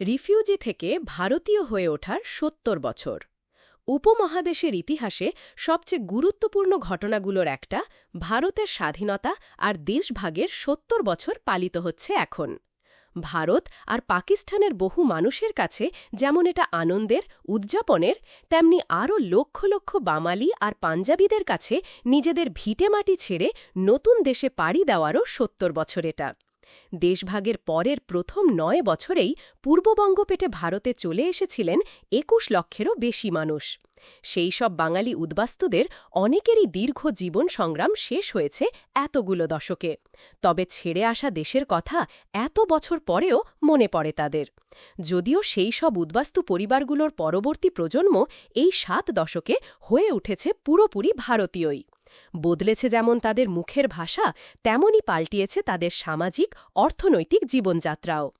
Refugee থেকে ভারতীয় হয়ে ওঠার সত্তর বছর। উপমহাদেশের ইতিহাসে সবচেয়ে গুরুত্বপূর্ণ ঘটনাগুলোর একটা ভারতের স্বাধীনতা আর দেশভাগের সত্তর বছর পালিত হচ্ছে এখন। ভারত আর পাকিস্তানের বহু মানুষের কাছে যেমন এটা আনন্দের, উদযাপনের, তেমনি আরও লক্ষ লক্ষ বামালি আর পাঞ্জাবিদের কাছে নিজেদের ভিটেমাটি ছেড়ে নতুন দেশে পাড়ি দেওয়ারও সত্তর বছর এটা। দেশভাগের পরের প্রথম নয় বছরেই পূর্ববঙ্গ পেটে ভারতে চলে এসেছিলেন একুশ লক্ষেরও বেশি মানুষ। সেই সব বাঙালি উদ্বাস্তুদের অনেকেরই দীর্ঘ জীবন সংগ্রাম শেষ হয়েছে এতগুলো দশকে। তবে ছেড়ে আসা দেশের কথা এত বছর পরেও মনে পড়ে তাদের। যদিও সেই সব উদ্বাস্তু পরিবারগুলোর পরবর্তী প্রজন্ম এই সাত দশকে হয়ে উঠেছে পুরোপুরি ভারতীয়ই। বদলেছে যেমন তাদের মুখের ভাষা তেমনই পাল্টিয়েছে তাদের সামাজিক অর্থনৈতিক জীবনযাত্রাও।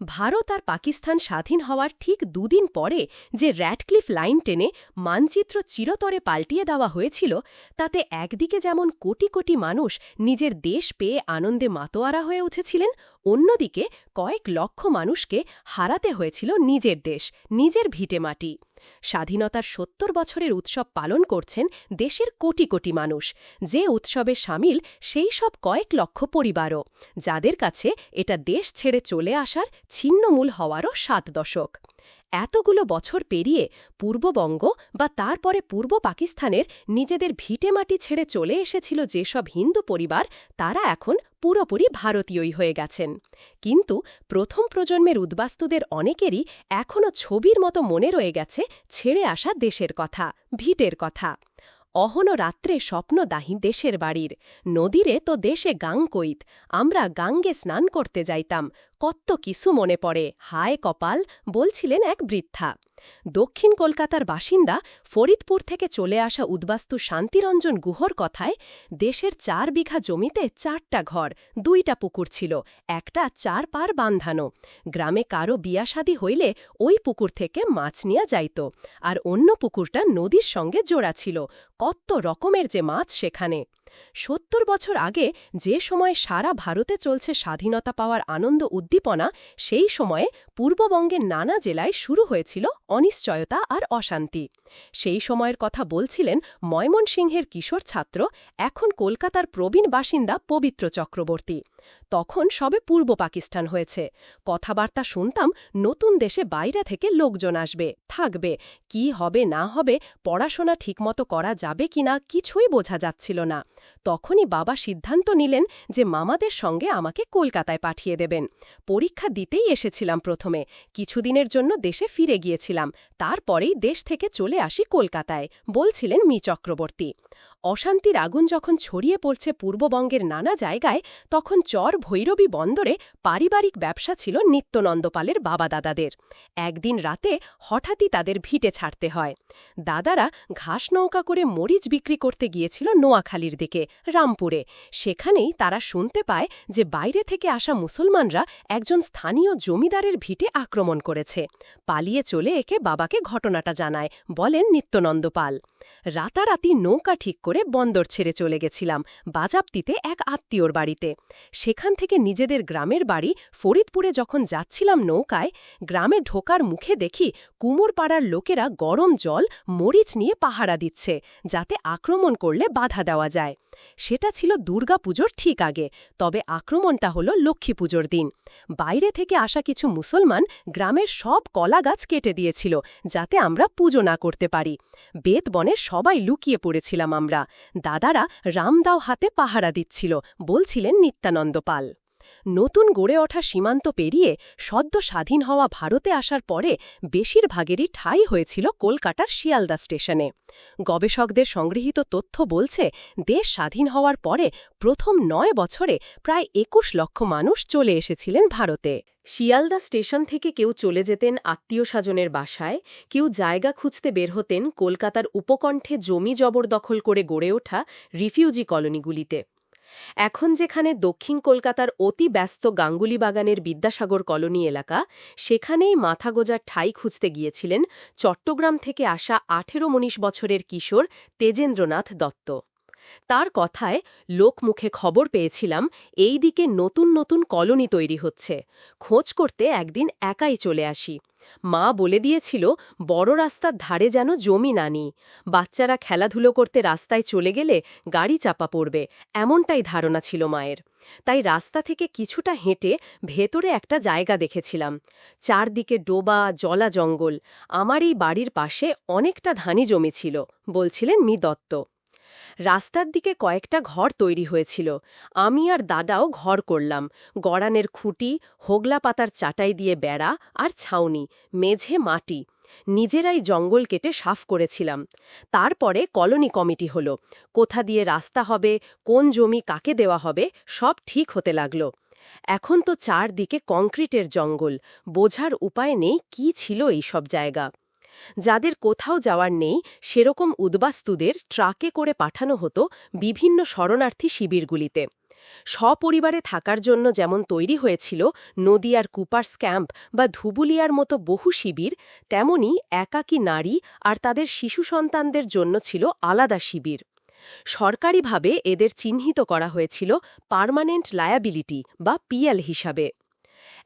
ভারত আর পাকিস্তান স্বাধীন হওয়ার ঠিক দুদিন পরে যে র্যাডক্লিফ লাইন টেনে মানচিত্র চিরতরে পাল্টিয়ে দেওয়া হয়েছিল, তাতে একদিকে যেমন কোটি কোটি মানুষ নিজের দেশ পেয়ে আনন্দে মাতোয়ারা হয়ে উঠেছিলেন, অন্যদিকে কয়েক লক্ষ মানুষকে হারাতে হয়েছিল নিজের দেশ, নিজের ভিটেমাটি স্বাধীনতার সত্তর বছরের উৎসব পালন করছেন দেশের কোটি কোটি মানুষ। যে উৎসবে সামিল সেই সব কয়েক লক্ষ পরিবারও, যাদের কাছে এটা দেশ ছেড়ে চলে আসার ছিন্নমূল হওয়ারও সাত দশক। এতগুলো বছর পেরিয়ে পূর্ববঙ্গ বা তারপরে পূর্ব পাকিস্তানের নিজেদের ভিটেমাটি ছেড়ে চলে এসেছিল যেসব হিন্দু পরিবার, তারা এখন পুরোপুরি ভারতীয়ই হয়ে গেছেন। কিন্তু প্রথম প্রজন্মের উদ্বাস্তুদের অনেকেরই এখনও ছবির মতো মনে রয়ে গেছে ছেড়ে আসা দেশের কথা, ভিটের কথা। অহন রাত্রে স্বপ্ন দাহি দেশের বাড়ির। নদীরে তো দেশে গাং কইত, আমরা গাঙ্গে স্নান করতে যাইতাম, কত্ত কিছু মনে পড়ে। হায় কপাল, বলছিলেন এক বৃদ্ধা। দক্ষিণ কলকাতার বাসিন্দা ফরিদপুর থেকে চলে আসা উদ্বাস্তু শান্তিরঞ্জন গুহর কথায়, দেশের চার বিঘা জমিতে চারটা ঘর, দুইটা পুকুর ছিল, একটা চার পার বান্ধানো গ্রামে কারও বিয়াসাদি হইলে ওই পুকুর থেকে মাছ নিয়ে যাইত, আর অন্য পুকুরটা নদীর সঙ্গে জোড়া ছিল। কত রকমের যে মাছ সেখানে। সত্তর বছর আগে যে সময়ে সারা ভারতে চলছে স্বাধীনতা পাওয়ার আনন্দ উদ্দীপনা, সেই সময়ে পূর্ববঙ্গের নানা জেলায় শুরু হয়েছিল অনিশ্চয়তা আর অশান্তি। সেই সময়ের কথা বলছিলেন ময়মনসিংহের কিশোর ছাত্র, এখন কলকাতার প্রবীণ বাসিন্দা পবিত্র চক্রবর্তী। তখন সবে পূর্ব পাকিস্তান হয়েছে। কথাবার্তা শুনতাম নতুন দেশে বাইরে থেকে লোকজন আসবে, থাকবে, কি হবে, না হবে, পড়াশোনা ঠিকমতো করা যাবে কিনা কিছুই বোঝা যাচ্ছিল না। তখনই বাবা সিদ্ধান্ত নিলেন যে মামাদের সঙ্গে আমাকে কলকাতায় পাঠিয়ে দেবেন। পরীক্ষা দিতেই এসেছিলাম প্রথমে। কিছুদিনের জন্য দেশে ফিরে গিয়েছিলাম। তারপরেই দেশ থেকে চলে আসি কলকাতায়, বলছিলেন মি চক্রবর্তী। অশান্তির আগুন যখন ছড়িয়ে পড়ছে পূর্ববঙ্গের নানা জায়গায়, তখন চর ভৈরবী বন্দরে পারিবারিক ব্যবসা ছিল নিত্যনন্দপালের বাবা দাদাদের একদিন রাতে হঠাৎই তাদের ভিটে ছাড়তে হয়। দাদারা ঘাস নৌকা করে মরিচ বিক্রি করতে গিয়েছিল নোয়াখালীর দিকে, রামপুরে। সেখানেই তারা শুনতে পায় যে বাইরে থেকে আসা মুসলমানরা একজন স্থানীয় জমিদারের ভিটে আক্রমণ করেছে। পালিয়ে চলে একে বাবাকে ঘটনাটা জানায়, বলেন নিত্যনন্দপাল রাতারাতি নৌকা ঠিক করে বন্দর ছেড়ে চলে গেছিলাম, বাজাপ্তিতে এক আত্মীয়র বাড়িতে। সেখান থেকে নিজেদের গ্রামের বাড়ি ফরিদপুরে যখন যাচ্ছিলাম নৌকায়, গ্রামে ঢোকার মুখে দেখি কুমোরপাড়ার লোকেরা গরম জল, মরিচ নিয়ে পাহারা দিচ্ছে, যাতে আক্রমণ করলে বাধা দেওয়া যায়। সেটা ছিল দুর্গাপুজোর ঠিক আগে, তবে আক্রমণটা হলো লক্ষ্মী পুজোর দিন। বাইরে থেকে আসা কিছু মুসলমান গ্রামের সব কলা গাছ কেটে দিয়েছিল, যাতে আমরা পুজো না করতে পারি। বেতবনে সবাই লুকিয়ে পড়েছিলাম আমরা। দাদারা রামদাও হাতে পাহারা দিচ্ছিল, বলছিলেন নিত্যানন্দ পাল। নতুন গড়ে ওঠা সীমান্ত পেরিয়ে সদ্য স্বাধীন হওয়া ভারতে আসার পরে বেশিরভাগেরই ঠাই হয়েছিল কলকাতার শিয়ালদা স্টেশনে। গবেষকদের সংগৃহীত তথ্য বলছে, দেশ স্বাধীন হওয়ার পরে প্রথম নয় বছরে প্রায় একুশ লক্ষ মানুষ চলে এসেছিলেন ভারতে। শিয়ালদা স্টেশন থেকে কেউ চলে যেতেন আত্মীয় স্বজনের বাসায়, কেউ জায়গা খুঁজতে বের হতেন কলকাতার উপকণ্ঠে জমি জবরদখল করে গড়ে ওঠা রিফিউজি কলোনিগুলিতে। এখন যেখানে দক্ষিণ কলকাতার অতি ব্যস্ত গাঙ্গুলি বাগানের বিদ্যাসাগর কলোনি এলাকা, সেখানেই মাথা গোজার ঠাই খুঁজতে গিয়েছিলেন চট্টগ্রাম থেকে আসা আঠেরো মনীষ বছরের কিশোর তেজেন্দ্রনাথ দত্ত। তার কথায় লোকমুখে খবর পেয়েছিলাম, এই দিকে নতুন নতুন কলোনি তৈরি হচ্ছে। খোঁজ করতে একদিন একাই চলে আসি। মা বলে দিয়েছিল, বড় রাস্তার ধারে যেন জমি না নিই। বাচ্চারা খেলাধুলো করতে রাস্তায় চলে গেলে গাড়ি চাপা পড়বে। এমনটাই ধারণা ছিল মায়ের। তাই রাস্তা থেকে কিছুটা হেঁটে ভেতরে একটা জায়গা দেখেছিলাম। চারদিকে ডোবা জলা জঙ্গল আমার এই বাড়ির পাশে অনেকটা ধানি জমি ছিল, বলছিলেন মি দত্ত রাস্তার দিকে কয়েকটা ঘর তৈরি হয়েছিল। আমি আর দাদাও ঘর করলাম। গড়ানের খুঁটি, হোগলা পাতার চাটাই দিয়ে বেড়া আর ছাউনি, মেঝে মাটি। নিজেরাই জঙ্গল কেটে সাফ করেছিলাম। তারপরে কলোনি কমিটি হলো। কোথা দিয়ে রাস্তা হবে, কোন জমি কাকে দেওয়া হবে, সব ঠিক হতে লাগল। এখন তো চারদিকে কংক্রিটের জঙ্গল। বোঝার উপায় নেই কি ছিল এই সব জায়গা। যাদের কোথাও যাওয়ার নেই, সেরকম উদ্বাস্তুদের ট্রাকে করে পাঠানো হতো বিভিন্ন শরণার্থী শিবিরগুলিতে। সপরিবারে থাকার জন্য যেমন তৈরি হয়েছিল নদিয়ার কুপার্স ক্যাম্প বা ধুবুলিয়ার মতো বহু শিবির, তেমনি একাকী নারী আর তাদের শিশু সন্তানদের জন্য ছিল আলাদা শিবির। সরকারিভাবে এদের চিহ্নিত করা হয়েছিল পার্মানেন্ট লায়াবিলিটি বা পিএল হিসাবে।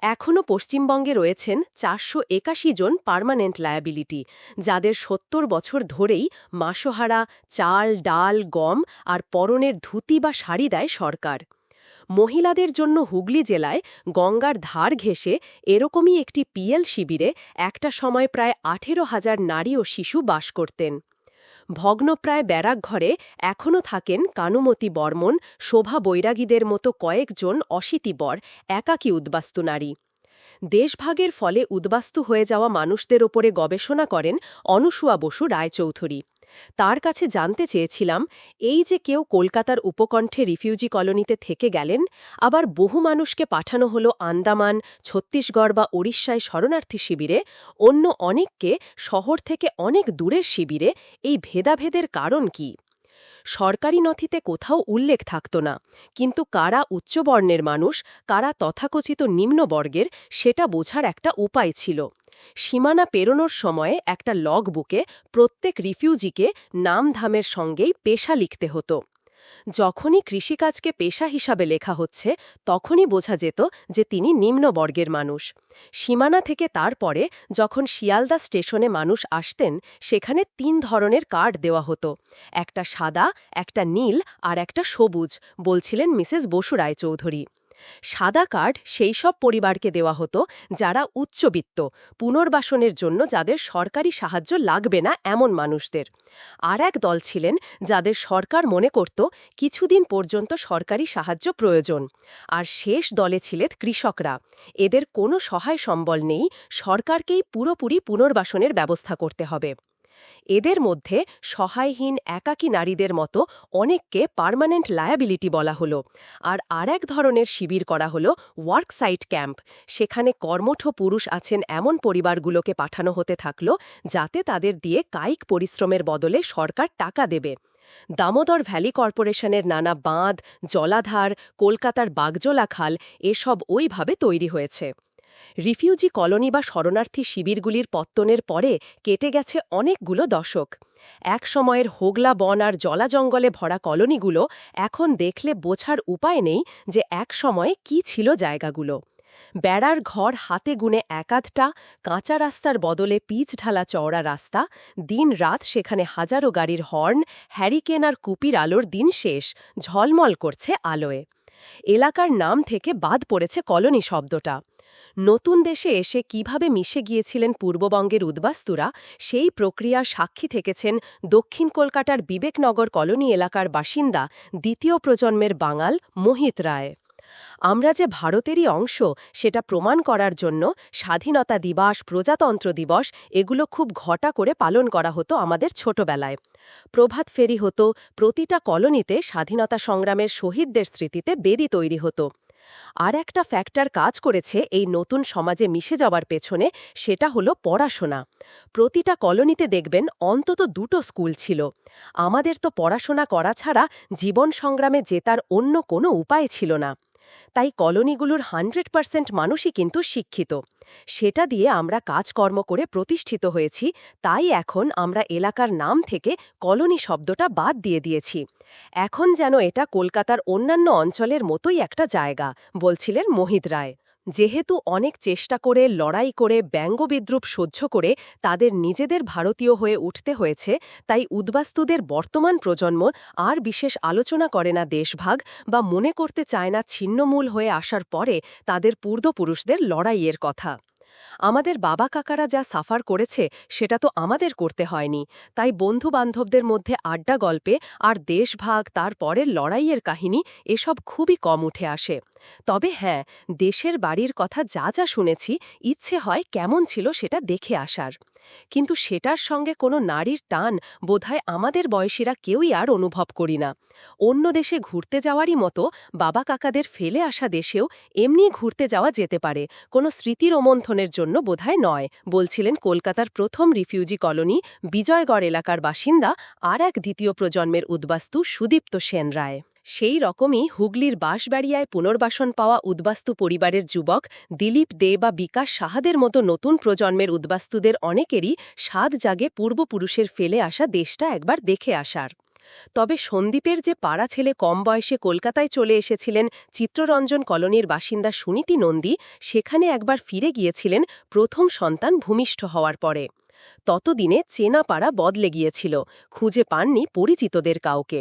এখনও পশ্চিমবঙ্গে রয়েছেন চারশো একাশি জন পার্মানেন্ট লায়াবিলিটি, যাদের সত্তর বছর ধরেই মাসোহারা, চাল, ডাল, গম আর পরনের ধুতি বা শাড়ি দেয় সরকার। মহিলাদের জন্য হুগলি জেলায় গঙ্গার ধার ঘেঁষে এরকমই একটি পিএল শিবিরে একটা সময় প্রায় আঠেরো হাজার নারী ও শিশু বাস করতেন। ভগ্নপ্রায় ব্যারাকঘরে এখনও থাকেন কানুমতি বর্মন, শোভা বৈরাগীদের মতো কয়েকজন অশীতিবর একাকী উদ্বাস্তু নারী। দেশভাগের ফলে উদ্বাস্তু হয়ে যাওয়া মানুষদের ওপরে গবেষণা করেন অনুসুয়া বসু রায়চৌধুরী। তার কাছে জানতে চেয়েছিলাম, এই যে কেউ কলকাতার উপকণ্ঠে রিফিউজি কলোনিতে থেকে গেলেন, আবার বহু মানুষকে পাঠানো হলো আন্দামান, ছত্তিশগড় বা ওড়িশায় শরণার্থী শিবিরে, অন্য অনেককে শহর থেকে অনেক দূরের শিবিরে, এই ভেদাভেদের কারণ কি? সরকারি নথিতে কোথাও উল্লেখ থাকত না, কিন্তু কারা উচ্চবর্ণের মানুষ, কারা তথাকথিত নিম্নবর্গের, সেটা বোঝার একটা উপায় ছিল। সীমানা পেরোনোর সময়ে একটা লগ বুকে প্রত্যেক রিফিউজিকে নামধামের সঙ্গেই পেশা লিখতে হতো। যখনই কৃষিকাজকে পেশা হিসাবে লেখা হচ্ছে, তখনই বোঝা যেত যে তিনি নিম্নবর্গের মানুষ। সীমানা থেকে তারপরে যখন শিয়ালদা স্টেশনে মানুষ আসতেন, সেখানে তিন ধরনের কার্ড দেওয়া হতো। একটা সাদা, একটা নীল আর একটা সবুজ, বলছিলেন মিসেস বসু রায়চৌধুরী। সাদা কার্ড সেই সব পরিবারকে দেওয়া হতো যারা উচ্চবিত্ত, পুনর্বাসনের জন্য যাদের সরকারি সাহায্য লাগবে না এমন মানুষদের। আর এক দল ছিলেন যাদের সরকার মনে করত কিছুদিন পর্যন্ত সরকারি সাহায্য প্রয়োজন। আর শেষ দলে ছিলেন কৃষকরা। এদের কোনো সহায় সম্বল নেই, সরকারকেই পুরোপুরি পুনর্বাসনের ব্যবস্থা করতে হবে। এদের মধ্যে সহায়হীন একাকী নারীদের মতো অনেককে পার্মানেন্ট লায়াবিলিটি বলা হলো। আর আরেক ধরনের শিবির করা হলো ওয়ার্ক সাইট ক্যাম্প। সেখানে কর্মঠ পুরুষ আছেন এমন পরিবারগুলোকে পাঠানো হতে থাকল যাতে তাদের দিয়ে কায়িক পরিশ্রমের বদলে সরকার টাকা দেবে। দামোদর ভ্যালি কর্পোরেশনের নানা বাঁধ, জলাধার, কলকাতার বাগজোলা খাল এসব ওইভাবে তৈরি হয়েছে। রিফিউজি কলোনি বা শরণার্থী শিবিরগুলির পত্তনের পরে কেটে গেছে অনেকগুলো দশক। এক সময়ের হোগলা বন আর জলা জঙ্গলে ভরা কলোনিগুলো এখন দেখলে বোঝার উপায় নেই যে এক সময়ে কি ছিল জায়গাগুলো। বেড়ার ঘর হাতে গুনে একাধটা, কাঁচা রাস্তার বদলে পিচ ঢালা চওড়া রাস্তা, দিন রাত সেখানে হাজারো গাড়ির হর্ন, হ্যারিকেন আর কুপির আলোর দিন শেষ, ঝলমল করছে আলোয়। এলাকার নাম থেকে বাদ পড়েছে কলোনি শব্দটা। নতুন দেশে এসে কীভাবে মিশে গিয়েছিলেন পূর্ববঙ্গের উদ্বাস্তুরা, সেই প্রক্রিয়ার সাক্ষী থেকেছেন দক্ষিণ কলকাতার বিবেকনগর কলোনি এলাকার বাসিন্দা, দ্বিতীয় প্রজন্মের বাঙাল মোহিত রায়। আমরা যে ভারতেরই অংশ, সেটা প্রমাণ করার জন্য স্বাধীনতা দিবস, প্রজাতন্ত্র দিবস, এগুলো খুব ঘটা করে পালন করা হতো আমাদের ছোটবেলায়। প্রভাত ফেরি হতো, প্রতিটা কলোনিতে স্বাধীনতা সংগ্রামের শহীদদের স্মৃতিতে বেদি তৈরি হতো। আর একটা ফ্যাক্টর কাজ করেছে এই নতুন সমাজে মিশে যাওয়ার পেছনে, সেটা হলো পড়াশোনা। প্রতিটা কলোনিতে দেখবেন অন্তত দুটো স্কুল ছিল। আমাদের তো পড়াশোনা করা ছাড়া জীবন সংগ্রামে জেতার অন্য কোনো উপায় ছিল না। তাই কলোনিগুলোর হান্ড্রেড পার্সেন্ট মানুষই কিন্তু শিক্ষিত। সেটা দিয়ে আমরা কাজকর্ম করে প্রতিষ্ঠিত হয়েছি, তাই এখন আমরা এলাকার নাম থেকে কলোনি শব্দটা বাদ দিয়ে দিয়েছি। এখন যেন এটা কলকাতার অন্যান্য অঞ্চলের মতোই একটা জায়গা, বলছিলেন মোহিত রায়। যেহেতু অনেক চেষ্টা করে, লড়াই করে ব্যঙ্গবিদ্রুপ সহ্য করে তাদের নিজেদের ভারতীয় হয়ে উঠতে হয়েছে, তাই উদ্বাস্তুদের বর্তমান প্রজন্ম আর বিশেষ আলোচনা করে না দেশভাগ বা মনে করতে চায় না ছিন্নমূল হয়ে আসার পরে তাদের পূর্বপুরুষদের লড়াইয়ের কথা। আমাদের বাবা কাকারা যা সাফার করেছে, সেটা তো আমাদের করতে হয়নি। তাই বন্ধু বান্ধবদের মধ্যে আড্ডা গল্পে আর দেশভাগ তারপরের লড়াইয়ের কাহিনী, এসব খুবই কম উঠে আসে। তবে হ্যাঁ দেশের বাড়ির কথা যা যা শুনেছি, ইচ্ছে হয় কেমন ছিল সেটা দেখে আসার। কিন্তু সেটার সঙ্গে কোনো নারীর টান বোধহয় আমাদের বয়সীরা কেউই আর অনুভব করি না। অন্য দেশে ঘুরতে যাওয়ারই মতো বাবা কাকাদের ফেলে আসা দেশেও এমনি ঘুরতে যাওয়া যেতে পারে, কোনো স্মৃতির ওমন্থনের জন্য বোধহয় নয়, বলছিলেন কলকাতার প্রথম রিফিউজি কলোনি বিজয়গড় এলাকার বাসিন্দা আর এক দ্বিতীয় প্রজন্মের উদ্বাস্তু সুদীপ্ত সেন রায়। সেই রকমই হুগলির বাঁশবাড়িয়ায় পুনর্বাসন পাওয়া উদ্বাস্তু পরিবারের যুবক দিলীপ দে বা বিকাশ সাহাদের মতো নতুন প্রজন্মের উদ্বাস্তুদের অনেকেরই স্বাদ জাগে পূর্বপুরুষের ফেলে আসা দেশটা একবার দেখে আসার। তবে সন্দীপের যে পাড়া ছেলে কম বয়সে কলকাতায় চলে এসেছিলেন চিত্ররঞ্জন কলোনির বাসিন্দা সুনীতি নন্দী, সেখানে একবার ফিরে গিয়েছিলেন প্রথম সন্তান ভূমিষ্ঠ হওয়ার পরে। ততদিনে চেনা পাড়া বদলে গিয়েছিল, খুঁজে পাননি পরিচিতদের কাউকে।